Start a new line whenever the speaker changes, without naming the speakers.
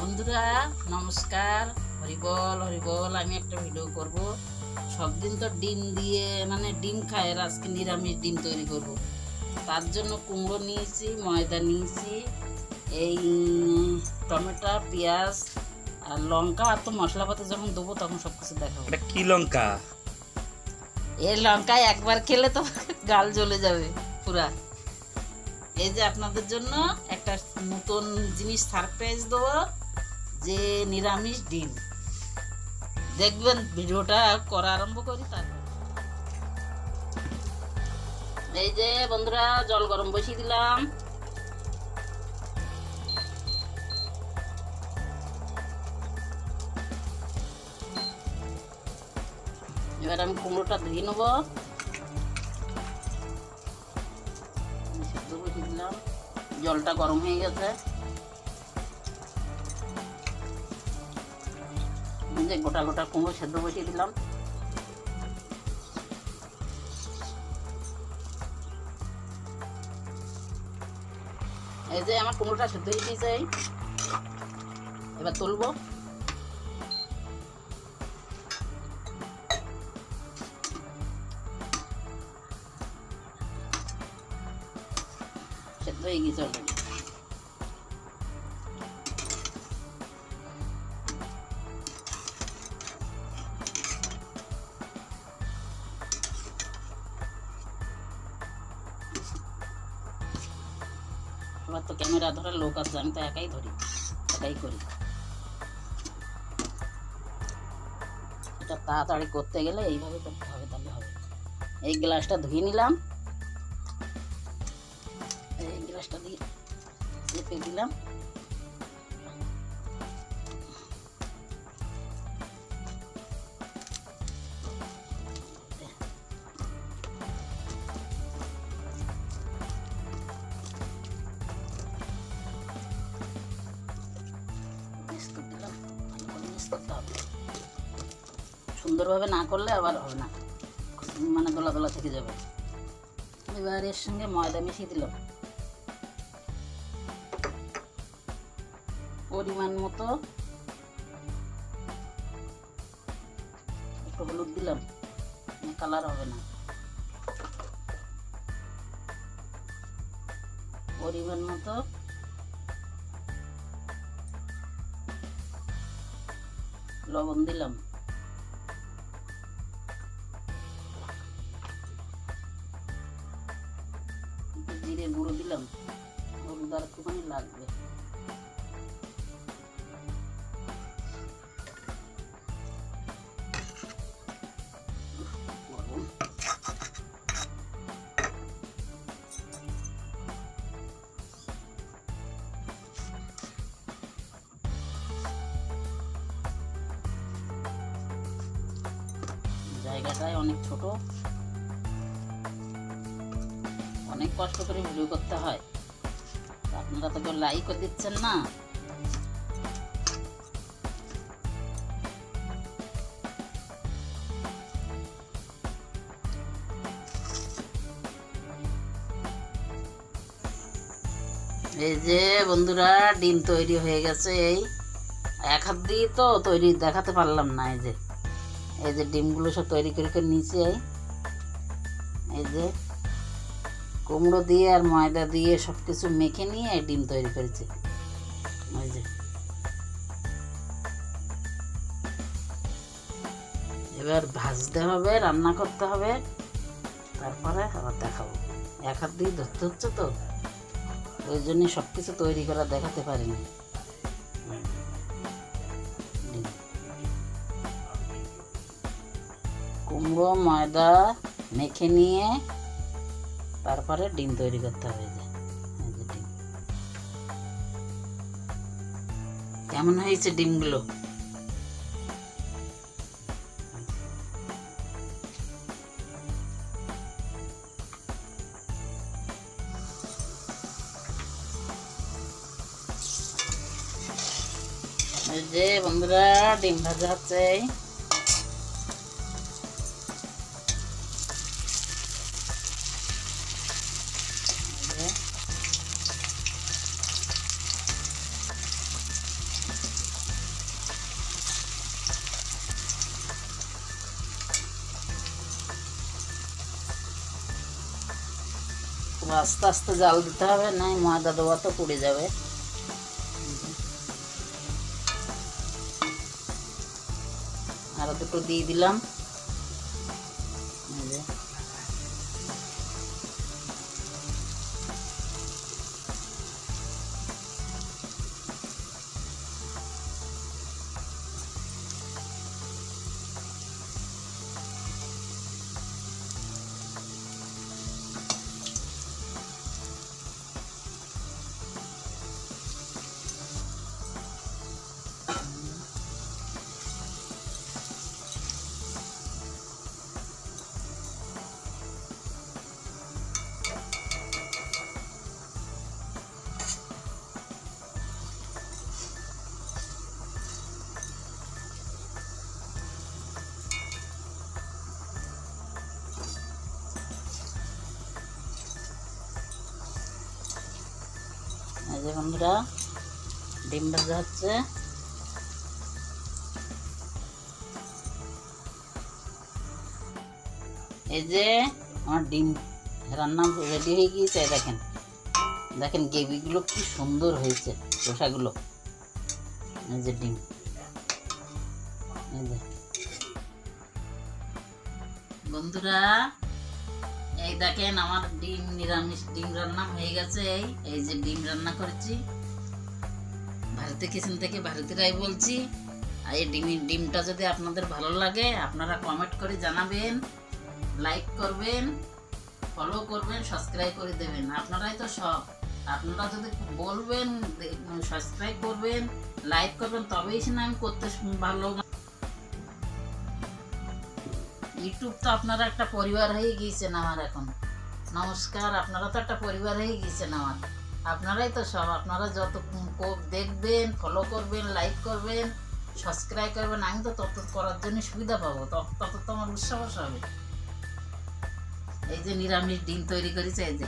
বন্ধুরা নমস্কার। হরিবল হরিবল আমি একটা ভিডিও করব। সব দিন তো ডিম দিয়ে মানে ডিম খায় আজকে নিরামিষ ডিম তৈরি করব। তার জন্য কুমড়ো নিয়েছি ময়দা নিয়েছি এই টমেটো পেঁয়াজ আর লঙ্কা আর তো মশলাপাতি যখন দেবো তখন সব কিছু দেখাবো।
এটা কি লঙ্কা?
এই লঙ্কায় একবার খেলে তো গাল জ্বলে যাবে পুরা। এই যে আপনাদের জন্য একটা নতুন জিনিস সারপ্রাইজ দেবো। যে নিরামিষ ডিম। দেখবেন ভিডিওটা করা আরম্ভ করি, তারপর। এই যে বন্ধুরা, জল গরম বসিয়ে দিলাম। এবার আমি কুমড়োটা ধুয়ে নেব। জলটা গরম হয়ে গেছে। এই যে গোটা গোটা কুমড়ো সেদ্ধ বসিয়ে দিলাম। এই যে আমার কুমড়োটা সেদ্ধ হয়ে গিয়েছে। এবার তুলবো। সেদ্ধ হয়ে গিয়েছে অলরেডি এবার তো ক্যামেরা ধরার লোক আছে, আমি তো একাই ধরি, একাই করি। এটা তাড়াতাড়ি করতে গেলে এইভাবে করতে হবে তাহলে হবে। এই গ্লাসটা ধুয়ে নিলাম। এই গ্লাসটা দিয়ে চেপে দিলাম। সুন্দরভাবে না করলে আবার হবে না। মানে দোলা দোলা থেকে যাবে। এবার এর সঙ্গে ময়দা মিশিয়ে দিলাম। পরিমাণ মতো একটু হলুদ দিলাম। কালার হবে না। পরিমাণ মতো লবণ দিলাম। জিরে গুঁড়ো দিলাম হলুদ আর একটুখানি লাগবে গরম। জায়গাটায় অনেক ছোট অনেক কষ্ট করে ভিডিও করতে হয়। আপনারা তো কেউ লাইকও দিচ্ছেন না। এই যে বন্ধুরা, ডিম তৈরি হয়ে গেছে এই। এক হাত দিয়ে তো তৈরি দেখাতে পারলাম না এই যে। এই যে ডিমগুলো সব তৈরি করে নিচে এই যে কুমড়ো দিয়ে আর ময়দা দিয়ে সব কিছু মেখে নিয়ে ডিম তৈরি করেছে। ওই যে। এবার ভাজতে হবে, রান্না করতে হবে। তারপরে আবার দেখাবো। এক হাত দিয়ে ধরতে হচ্ছে তো। ওই জন্যই সব কিছু তৈরি করা দেখাতে পারিনি। কুমড়ো, ময়দা মেখে নিয়ে তারপরে ডিম তৈরি করতে হবে যে ডিম। কেমন হয়েছে ডিমগুলো? যে বন্ধুরা, ডিম ভাজা হচ্ছে। আস্তে আস্তে জাল দিতে হবে, নাই ময়দা দেওয়া তো পুড়ে যাবে। আরও দুটো দিয়ে দিলাম। যে বন্ধুরা, ডিম ভাজা হচ্ছে। এই যে আমার ডিম রান্না রেডি হয়ে গিয়েছে, দেখেন। দেখেন গ্রেভিগুলো কি সুন্দর হয়েছে চোষাগুলো এই যে ডিম। এই যে। বন্ধুরা এই দেখেন আমার ডিম নিরামিষ ডিম রান্না হয়ে গেছে। এই এই যে ডিম রান্না করেছি। ভারতীয় কিচেন থেকে ভারতীয়রাই বলছি। আর এই ডিম ডিমটা যদি আপনাদের ভালো লাগে, আপনারা কমেন্ট করে জানাবেন লাইক করবেন ফলো করবেন সাবস্ক্রাইব করে দেবেন। আপনারাই তো সব। আপনারা যদি বলবেন সাবস্ক্রাইব করবেন লাইক করবেন, তবেই সে আমি করতে ভালো ইউটিউব তো আপনারা একটা পরিবার হয়ে গিয়েছেন আমার এখন। নমস্কার, আপনারা তো একটা পরিবার হয়ে গিয়েছেন আমার। আপনারাই তো সব, আপনারা যত দেখবেন ফলো করবেন লাইক করবেন সাবস্ক্রাইব করবেন, আমি তো তত করার জন্য সুবিধা পাবো। তত তত তো আমার উৎসাহস হবে। এই যে নিরামিষ ডিম তৈরি করেছে, এই যে।